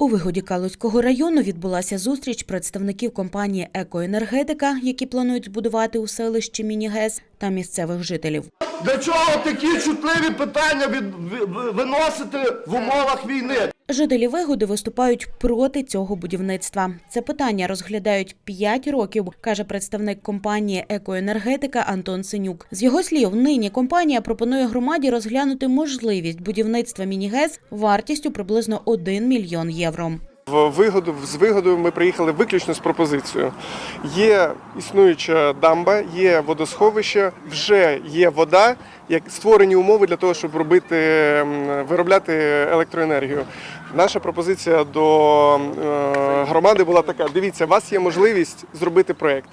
У вигоді Калузького району відбулася зустріч представників компанії Екоенергетика, які планують збудувати у селищі Мінігес та місцевих жителів. Для чого такі чутливі питання виносити в умовах війни? Жителі вигоди виступають проти цього будівництва. Це питання розглядають 5 років, каже представник компанії Екоенергетика Антон Синюк. З його слів, нині компанія пропонує громаді розглянути можливість будівництва мінігез вартістю приблизно 1 мільйон євро. В вигоду з вигодою ми приїхали виключно з пропозицією. Є існуюча дамба, є водосховище, вже є вода, як створені умови для того, щоб робити виробляти електроенергію. Наша пропозиція до е, громади була така: дивіться, у вас є можливість зробити проєкт.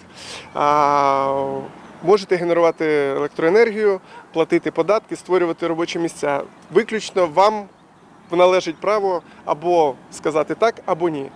Можете генерувати електроенергію, платити податки, створювати робочі місця. Виключно вам належить право або сказати так, або ні.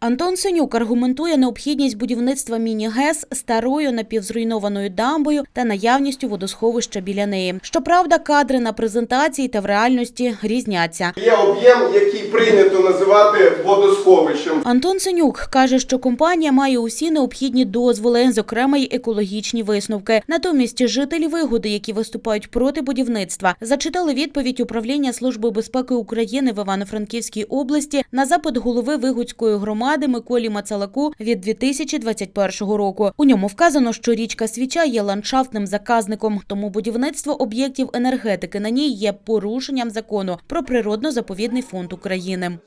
Антон Синюк аргументує необхідність будівництва міні-ГЕС старою напівзруйнованою дамбою та наявністю водосховища біля неї. Щоправда, кадри на презентації та в реальності різняться. Є об'єм, який прийнято називати водосховищем. Антон Синюк каже, що компанія має усі необхідні дозволи, зокрема й екологічні висновки. Натомість жителі вигоди, які виступають проти будівництва, зачитали відповідь управління Служби безпеки України в Івано-Франківській області на запит голови Вигудської громади Миколі Мацалаку від 2021 року. У ньому вказано, що річка Свіча є ландшафтним заказником, тому будівництво об'єктів енергетики на ній є порушенням закону про природно-заповідний фонд України.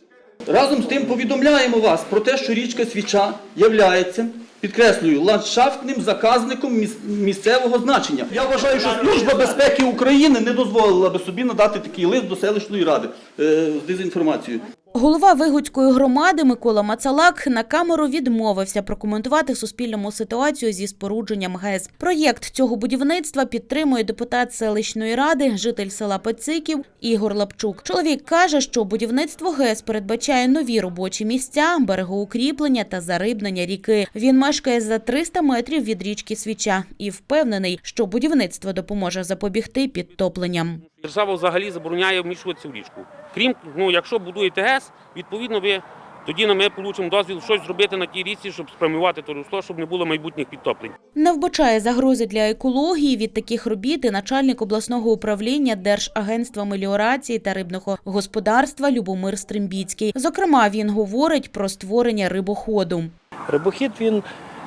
Разом з тим повідомляємо вас про те, що річка Свіча являється, підкреслюю, ландшафтним заказником місцевого значення. Я вважаю, що Служба безпеки України не дозволила би собі надати такий лист до селищної ради е, з дезінформацією. Голова Вигудської громади Микола Мацалак на камеру відмовився прокоментувати суспільному ситуацію зі спорудженням ГЕС. Проєкт цього будівництва підтримує депутат селищної ради, житель села Пециків Ігор Лапчук. Чоловік каже, що будівництво ГЕС передбачає нові робочі місця, берегоукріплення та зарибнення ріки. Він мешкає за 300 метрів від річки Свіча і впевнений, що будівництво допоможе запобігти підтопленням. Держава взагалі забороняє вмішуватися в річку. Крім, ну, якщо будуєте ГЕС, відповідно, ви тоді на ми отримаємо дозвіл щось зробити на тій річці, щоб спрямувати то русло, щоб не було майбутніх підтоплень. Не вбачає загрози для екології від таких робіт і начальник обласного управління Держагентства меліорації та рибного господарства Любомир Стримбіцький. Зокрема, він говорить про створення рибоходу. Рибохід він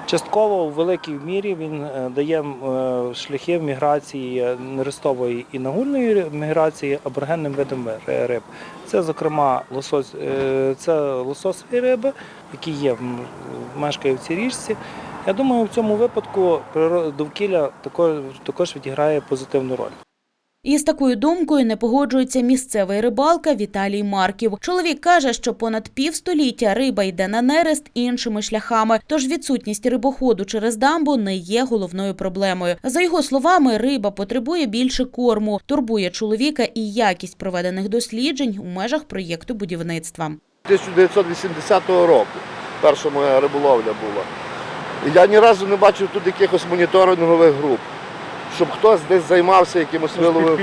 частково у великій мірі він е, дає е, шляхи міграції е, нерестової і нагульної міграції аборигенним видам риб. Це, зокрема, лосось, це лососові риби, які є мешкають в цій річці. Я думаю, в цьому випадку довкілля також відіграє позитивну роль. І з такою думкою не погоджується місцевий рибалка Віталій Марків. Чоловік каже, що понад півстоліття риба йде на нерест іншими шляхами, тож відсутність рибоходу через дамбу не є головною проблемою. За його словами, риба потребує більше корму, турбує чоловіка і якість проведених досліджень у межах проєкту будівництва. 1980 року перша моя риболовля була. Я ні разу не бачив тут якихось моніторингових груп, щоб хтось десь займався якимось виловом.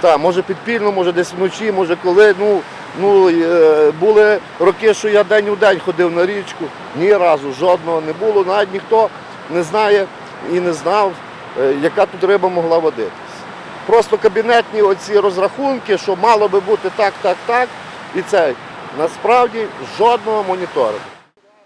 Так, може підпільно, може десь вночі, може коли. Ну, ну, е, були роки, що я день у день ходив на річку, ні разу жодного не було. Навіть ніхто не знає і не знав, е, яка тут риба могла водитись. Просто кабінетні оці розрахунки, що мало би бути так, так, так. І це насправді жодного моніторингу.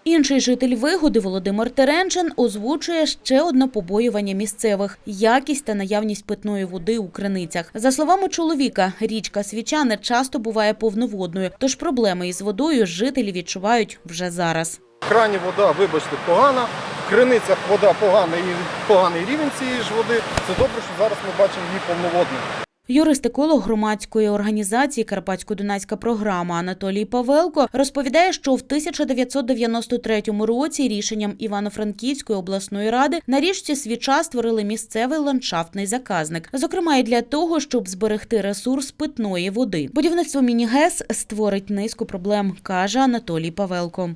Інший житель вигоди Володимир Теренчин озвучує ще одне побоювання місцевих якість та наявність питної води у криницях. За словами чоловіка, річка Свіча не часто буває повноводною, тож проблеми із водою жителі відчувають вже зараз. Крані вода, вибачте, погана, в криницях вода погана і поганий рівень цієї ж води. Це добре, що зараз ми бачимо її повноводною. Юрист-еколог громадської організації Карпатсько-Дунайська програма Анатолій Павелко розповідає, що в 1993 році рішенням Івано-Франківської обласної ради на річці Свіча створили місцевий ландшафтний заказник, зокрема і для того, щоб зберегти ресурс питної води. Будівництво міні-ГЕС створить низку проблем, каже Анатолій Павелко.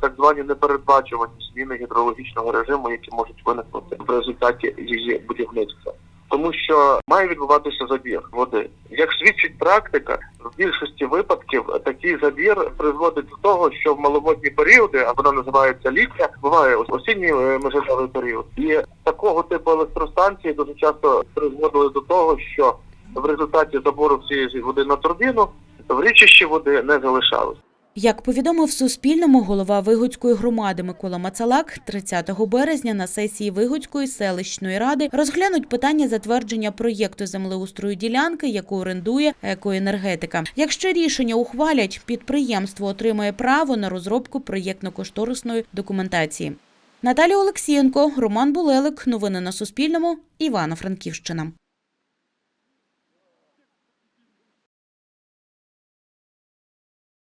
так звані непередбачувані зміни гідрологічного режиму, які можуть виникнути в результаті її будівництва. Тому що має відбуватися забір води. Як свідчить практика, в більшості випадків такий забір призводить до того, що в маловодні періоди, а вона називається літня, буває осінній е, межовий період, і такого типу електростанції дуже часто призводили до того, що в результаті забору всієї води на турбіну в річищі води не залишалось. Як повідомив Суспільному голова Вигодської громади Микола Мацалак, 30 березня на сесії Вигодської селищної ради розглянуть питання затвердження проєкту землеустрою ділянки, яку орендує екоенергетика. Якщо рішення ухвалять, підприємство отримає право на розробку проєктно-кошторисної документації. Наталія Олексієнко, Роман Булелик. Новини на Суспільному. Івано-Франківщина.